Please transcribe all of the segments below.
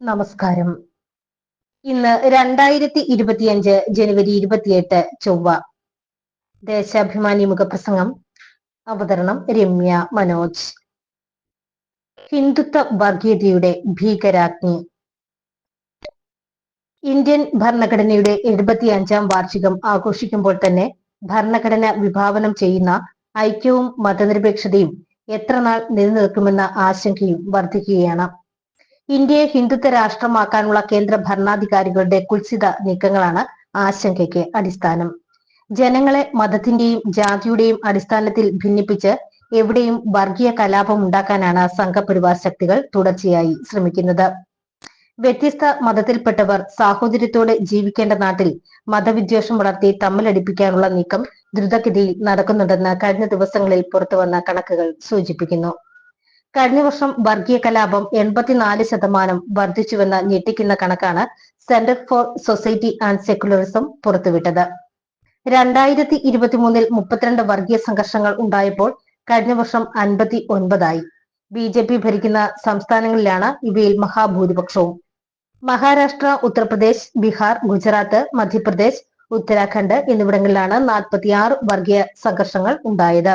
നമസ്കാരം. ഇന്ന് രണ്ടായിരത്തി ഇരുപത്തിയഞ്ച് ജനുവരി ഇരുപത്തിയെട്ട് ചൊവ്വ. ദേശാഭിമാനി മുഖപ്രസംഗം. അവതരണം രമ്യ മനോജ്. ഹിന്ദുത്വ വർഗീയതയുടെ ഭീകരാഗ്നി. ഇന്ത്യൻ ഭരണഘടനയുടെ എഴുപത്തി അഞ്ചാം വാർഷികം ആഘോഷിക്കുമ്പോൾ തന്നെ ഭരണഘടന വിഭാവനം ചെയ്യുന്ന ഐക്യവും മതനിരപേക്ഷതയും എത്ര നാൾ നിലനിൽക്കുമെന്ന ആശങ്കയും വർദ്ധിക്കുകയാണ് ഇന്ത്യയെ ഹിന്ദുത്വ രാഷ്ട്രമാക്കാനുള്ള കേന്ദ്ര ഭരണാധികാരികളുടെ കുത്സിത നീക്കങ്ങളാണ് ആശങ്കയ്ക്ക് അടിസ്ഥാനം. ജനങ്ങളെ മതത്തിന്റെയും ജാതിയുടെയും അടിസ്ഥാനത്തിൽ ഭിന്നിപ്പിച്ച് എവിടെയും വർഗീയ കലാപം ഉണ്ടാക്കാനാണ് സംഘപരിവാർ ശക്തികൾ തുടർച്ചയായി ശ്രമിക്കുന്നത്. വ്യത്യസ്ത മതത്തിൽപ്പെട്ടവർ സാഹോദര്യത്തോടെ ജീവിക്കേണ്ട നാട്ടിൽ മതവിദ്വേഷം വളർത്തി തമ്മിലടിപ്പിക്കാനുള്ള നീക്കം ദ്രുതഗതിയിൽ നടക്കുന്നുണ്ടെന്ന് കഴിഞ്ഞ ദിവസങ്ങളിൽ പുറത്തുവന്ന കണക്കുകൾ സൂചിപ്പിക്കുന്നു. കഴിഞ്ഞ വർഷം വർഗീയ കലാപം എൺപത്തിനാല് ശതമാനം വർദ്ധിച്ചുവെന്ന ഞെട്ടിക്കുന്ന കണക്കാണ് centre for society and secularism പുറത്തുവിട്ടത്. രണ്ടായിരത്തി ഇരുപത്തിമൂന്നിൽ മുപ്പത്തിരണ്ട് വർഗീയ സംഘർഷങ്ങൾ ഉണ്ടായപ്പോൾ കഴിഞ്ഞ വർഷം അൻപത്തി ഒൻപതായി ബി ജെ പി ഭരിക്കുന്ന സംസ്ഥാനങ്ങളിലാണ് ഇവയിൽ മഹാഭൂരിപക്ഷവും. മഹാരാഷ്ട്ര ഉത്തർപ്രദേശ് ബീഹാർ ഗുജറാത്ത് മധ്യപ്രദേശ് ഉത്തരാഖണ്ഡ് എന്നിവിടങ്ങളിലാണ് നാൽപ്പത്തിയാറ് വർഗീയ സംഘർഷങ്ങൾ ഉണ്ടായത്.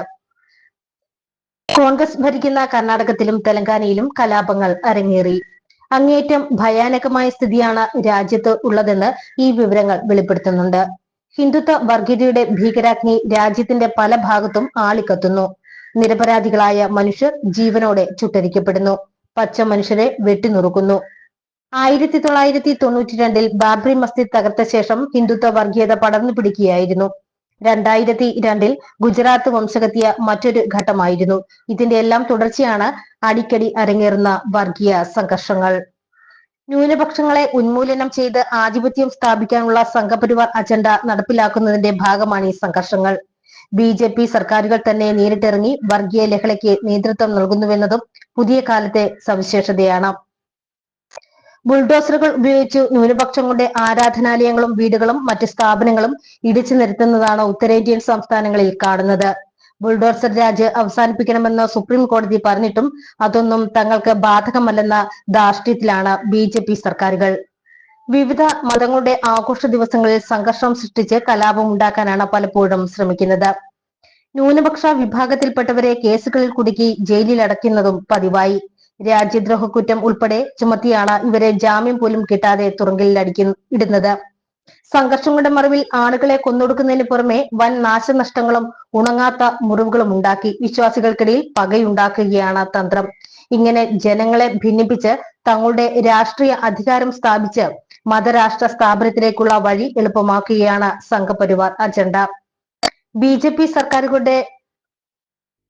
കോൺഗ്രസ് ഭരിക്കുന്ന കർണാടകത്തിലും തെലങ്കാനയിലും കലാപങ്ങൾ അരങ്ങേറി. അങ്ങേറ്റം ഭയാനകമായ സ്ഥിതിയാണ് രാജ്യത്ത് ഉള്ളതെന്ന് ഈ വിവരങ്ങൾ വെളിപ്പെടുത്തുന്നുണ്ട്. ഹിന്ദുത്വ വർഗീയതയുടെ ഭീകരാഗ്നി രാജ്യത്തിന്റെ പല ഭാഗത്തും ആളിക്കത്തുന്നു. നിരപരാധികളായ മനുഷ്യർ ജീവനോടെ ചുട്ടരിക്കപ്പെടുന്നു. പച്ച മനുഷ്യരെ വെട്ടിനുറുക്കുന്നു. ആയിരത്തി തൊള്ളായിരത്തി തൊണ്ണൂറ്റി രണ്ടിൽ ബാബ്രി മസ്ജിദ് തകർത്ത ശേഷം ഹിന്ദുത്വ വർഗീയത പടർന്നു പിടിക്കുകയായിരുന്നു. രണ്ടായിരത്തി രണ്ടിൽ ഗുജറാത്ത് വംശകത്തിയ മറ്റൊരു ഘട്ടമായിരുന്നു. ഇതിന്റെ എല്ലാം തുടർച്ചയാണ് അടിക്കടി അരങ്ങേറുന്ന വർഗീയ സംഘർഷങ്ങൾ. ന്യൂനപക്ഷങ്ങളെ ഉന്മൂലനം ചെയ്ത് ആധിപത്യം സ്ഥാപിക്കാനുള്ള സംഘപരിവാർ അജണ്ട നടപ്പിലാക്കുന്നതിന്റെ ഭാഗമാണ് ഈ സംഘർഷങ്ങൾ. ബി ജെ പി സർക്കാരുകൾ തന്നെ നേരിട്ടിറങ്ങി വർഗീയ ലഹളയ്ക്ക് നേതൃത്വം നൽകുന്നുവെന്നതും പുതിയ കാലത്തെ സവിശേഷതയാണ്. ബുൾഡോസറുകൾ ഉപയോഗിച്ച് ന്യൂനപക്ഷങ്ങളുടെ ആരാധനാലയങ്ങളും വീടുകളും മറ്റ് സ്ഥാപനങ്ങളും ഇടിച്ചു നിരത്തുന്നതാണ് ഉത്തരേന്ത്യൻ സംസ്ഥാനങ്ങളിൽ കാണുന്നത്. ബുൾഡോസർ രാജ് അവസാനിപ്പിക്കണമെന്ന് സുപ്രീം കോടതി പറഞ്ഞിട്ടും അതൊന്നും തങ്ങൾക്ക് ബാധകമല്ലെന്ന ധാർഷ്ട്യത്തിലാണ് ബി ജെ പി സർക്കാരുകൾ. വിവിധ മതങ്ങളുടെ ആഘോഷ ദിവസങ്ങളിൽ സംഘർഷം സൃഷ്ടിച്ച് കലാപം ഉണ്ടാക്കാനാണ് പലപ്പോഴും ശ്രമിക്കുന്നത്. ന്യൂനപക്ഷ വിഭാഗത്തിൽപ്പെട്ടവരെ കേസുകളിൽ കുടുക്കി ജയിലിൽ അടയ്ക്കുന്നതും പതിവായി. രാജ്യദ്രോഹ കുറ്റം ഉൾപ്പെടെ ചുമത്തിയാണ് ഇവരെ ജാമ്യം പോലും കിട്ടാതെ തുറങ്കലിൽ അടിക്കുന്ന ഇടുന്നത്. സംഘർഷങ്ങളുടെ മറവിൽ ആളുകളെ കൊന്നൊടുക്കുന്നതിന് പുറമെ വൻ നാശനഷ്ടങ്ങളും ഉണങ്ങാത്ത മുറിവുകളും ഉണ്ടാക്കി വിശ്വാസികൾക്കിടയിൽ പകയുണ്ടാക്കുകയാണ് തന്ത്രം. ഇങ്ങനെ ജനങ്ങളെ ഭിന്നിപ്പിച്ച് തങ്ങളുടെ രാഷ്ട്രീയ അധികാരം സ്ഥാപിച്ച് മതരാഷ്ട്ര സ്ഥാപനത്തിലേക്കുള്ള വഴി എളുപ്പമാക്കുകയാണ് സംഘപരിവാർ അജണ്ട. ബി സർക്കാരുകളുടെ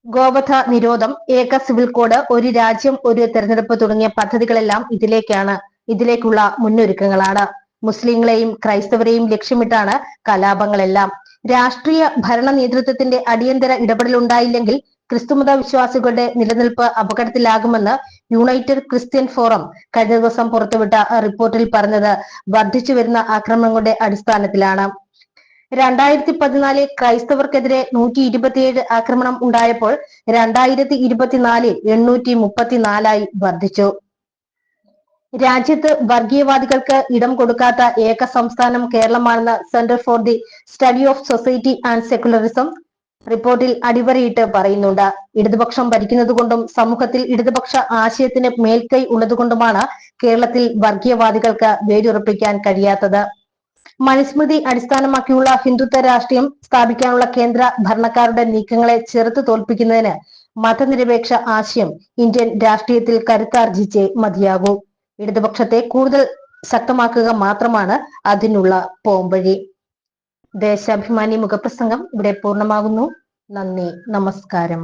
ഗോവധ നിരോധം ഏക സിവിൽ കോഡ് ഒരു രാജ്യം ഒരു തെരഞ്ഞെടുപ്പ് തുടങ്ങിയ പദ്ധതികളെല്ലാം ഇതിലേക്കാണ് ഇതിലേക്കുള്ള മുന്നൊരുക്കങ്ങളാണ്. മുസ്ലിങ്ങളെയും ക്രൈസ്തവരെയും ലക്ഷ്യമിട്ടാണ് കലാപങ്ങളെല്ലാം. രാഷ്ട്രീയ ഭരണ നേതൃത്വത്തിന്റെ അടിയന്തര ഇടപെടലുണ്ടായില്ലെങ്കിൽ ക്രിസ്തുമത വിശ്വാസികളുടെ നിലനിൽപ്പ് അപകടത്തിലാകുമെന്ന് യുണൈറ്റഡ് ക്രിസ്ത്യൻ ഫോറം കഴിഞ്ഞ ദിവസം പുറത്തുവിട്ട റിപ്പോർട്ടിൽ പറഞ്ഞത് വർദ്ധിച്ചു വരുന്ന ആക്രമണങ്ങളുടെ അടിസ്ഥാനത്തിലാണ്. രണ്ടായിരത്തി പതിനാലിൽ ക്രൈസ്തവർക്കെതിരെ നൂറ്റി ഇരുപത്തിയേഴ് ആക്രമണം ഉണ്ടായപ്പോൾ രണ്ടായിരത്തി ഇരുപത്തിനാലിൽ എണ്ണൂറ്റി മുപ്പത്തിനാലായി വർദ്ധിച്ചു രാജ്യത്ത് വർഗീയവാദികൾക്ക് ഇടം കൊടുക്കാത്ത ഏക സംസ്ഥാനം കേരളമാണെന്ന് centre for the study of society and secularism റിപ്പോർട്ടിൽ അടിവരയിട്ട് പറയുന്നുണ്ട്. ഇടതുപക്ഷം ഭരിക്കുന്നതുകൊണ്ടും സമൂഹത്തിൽ ഇടതുപക്ഷ ആശയത്തിന് മേൽക്കൈ ഉള്ളതുകൊണ്ടുമാണ് കേരളത്തിൽ വർഗീയവാദികൾക്ക് വേരുറപ്പിക്കാൻ കഴിയാത്തത്. മനുസ്മൃതി അടിസ്ഥാനമാക്കിയുള്ള ഹിന്ദുത്വ രാഷ്ട്രീയം സ്ഥാപിക്കാനുള്ള കേന്ദ്ര ഭരണക്കാരുടെ നീക്കങ്ങളെ ചെറുത്തു തോൽപ്പിക്കുന്നതിന് മതനിരപേക്ഷ ആശയം ഇന്ത്യൻ രാഷ്ട്രീയത്തിൽ കരുത്താർജിച്ചേ മതിയാകൂ. ഇടതുപക്ഷത്തെ കൂടുതൽ ശക്തമാക്കുക മാത്രമാണ് അതിനുള്ള പോംവഴി. ദേശാഭിമാനി മുഖപ്രസംഗം ഇവിടെ പൂർണമാകുന്നു. നന്ദി. നമസ്കാരം.